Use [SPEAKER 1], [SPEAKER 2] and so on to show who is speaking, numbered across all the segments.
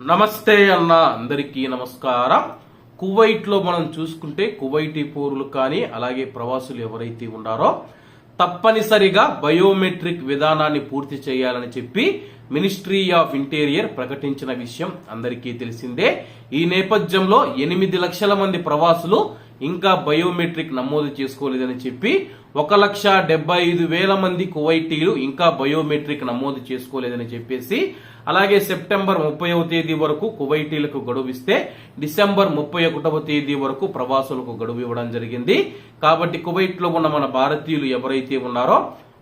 [SPEAKER 1] నమస్తే అన్న అందరికీ నమస్కారం. కువైట్లో మనం చూసుకుంటే కువైటీ పౌరులు కానీ అలాగే ప్రవాసులు ఎవరైతే ఉన్నారో తప్పనిసరిగా బయోమెట్రిక్ విధానాన్ని పూర్తి చేయాలని చెప్పి మినిస్ట్రీ ఆఫ్ ఇంటీరియర్ ప్రకటించిన విషయం అందరికీ తెలిసిందే. ఈ నేపథ్యంలో ఎనిమిది లక్షల మంది ప్రవాసులు ఇంకా బయోమెట్రిక్ నమోదు చేసుకోలేదని చెప్పి ఒక లక్ష డెబ్బై ఐదు వేల మంది కువైటీలు ఇంకా బయోమెట్రిక్ నమోదు చేసుకోలేదని చెప్పేసి అలాగే సెప్టెంబర్ ముప్పైవ తేదీ వరకు కువైటీలకు గడువు ఇస్తే డిసెంబర్ ముప్పై ఒకటవ తేదీ వరకు ప్రవాసులకు గడువు ఇవ్వడం జరిగింది. కాబట్టి కువైట్లో ఉన్న మన భారతీయులు ఎవరైతే ఉన్నారో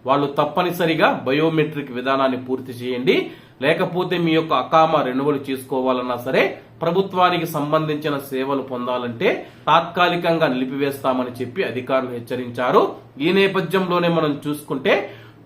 [SPEAKER 1] వాళ్ళు తప్పనిసరిగా బయోమెట్రిక్ విధానాన్ని పూర్తి చేయండి. లేకపోతే మీ యొక్క అకామా రెన్యువల్ చేసుకోవాలన్నా సరే ప్రభుత్వానికి సంబంధించిన సేవలు పొందాలంటే తాత్కాలికంగా నిలిపివేస్తామని చెప్పి అధికారులు హెచ్చరించారు. ఈ నేపథ్యంలోనే మనం చూసుకుంటే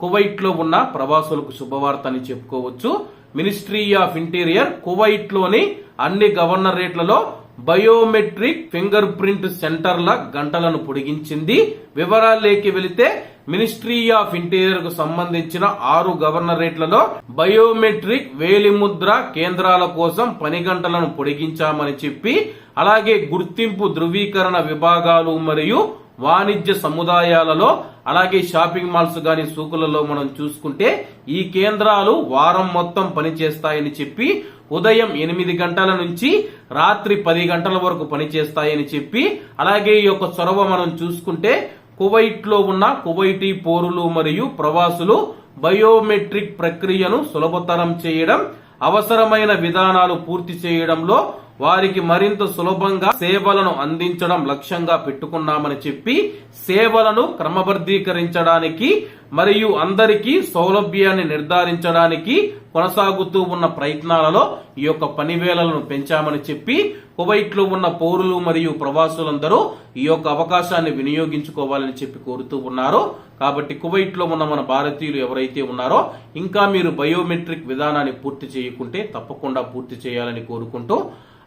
[SPEAKER 1] కువైట్లో ఉన్న ప్రవాసులకు శుభవార్త అని చెప్పుకోవచ్చు. మినిస్ట్రీ ఆఫ్ ఇంటీరియర్ కువైట్లోని అన్ని గవర్నరేట్లలో బయోమెట్రిక్ ఫింగర్ ప్రింట్ సెంటర్ల గంటలను పొడిగించింది. వివరాల్లోకి వెళితే మినిస్ట్రీ ఆఫ్ ఇంటీరియర్కు సంబంధించిన ఆరు గవర్నరేట్లలో బయోమెట్రిక్ వేలిముద్ర కేంద్రాల కోసం పని గంటలను పొడిగించామని చెప్పి అలాగే గుర్తింపు ధృవీకరణ విభాగాలు మరియు వాణిజ్య సముదాయాలలో అలాగే షాపింగ్ మాల్స్ గాని సూకులలో మనం చూసుకుంటే ఈ కేంద్రాలు వారం మొత్తం పనిచేస్తాయని చెప్పి ఉదయం ఎనిమిది గంటల నుంచి రాత్రి పది గంటల వరకు పనిచేస్తాయని చెప్పి అలాగే ఈ యొక్క చొరవ మనం చూసుకుంటే కువైట్లో ఉన్న కువైటీ పోరులు మరియు ప్రవాసులు బయోమెట్రిక్ ప్రక్రియను సులభతరం చేయడం అవసరమైన విధానాలు పూర్తి చేయడంలో వారికి మరింత సులభంగా సేవలను అందించడం లక్ష్యంగా పెట్టుకున్నామని చెప్పి సేవలను క్రమబద్ధీకరించడానికి మరియు అందరికీ సౌలభ్యాన్ని నిర్ధారించడానికి కొనసాగుతూ ఉన్న ప్రయత్నాలలో ఈ యొక్క పనివేళలను పెంచామని చెప్పి కువైట్లో ఉన్న పౌరులు మరియు ప్రవాసులందరూ ఈ యొక్క అవకాశాన్ని వినియోగించుకోవాలని చెప్పి కోరుతూ ఉన్నారు. కాబట్టి కువైట్లో ఉన్న మన భారతీయులు ఎవరైతే ఉన్నారో ఇంకా మీరు బయోమెట్రిక్ విధానాన్ని పూర్తి చేయకుంటే తప్పకుండా పూర్తి చేయాలని కోరుకుంటూ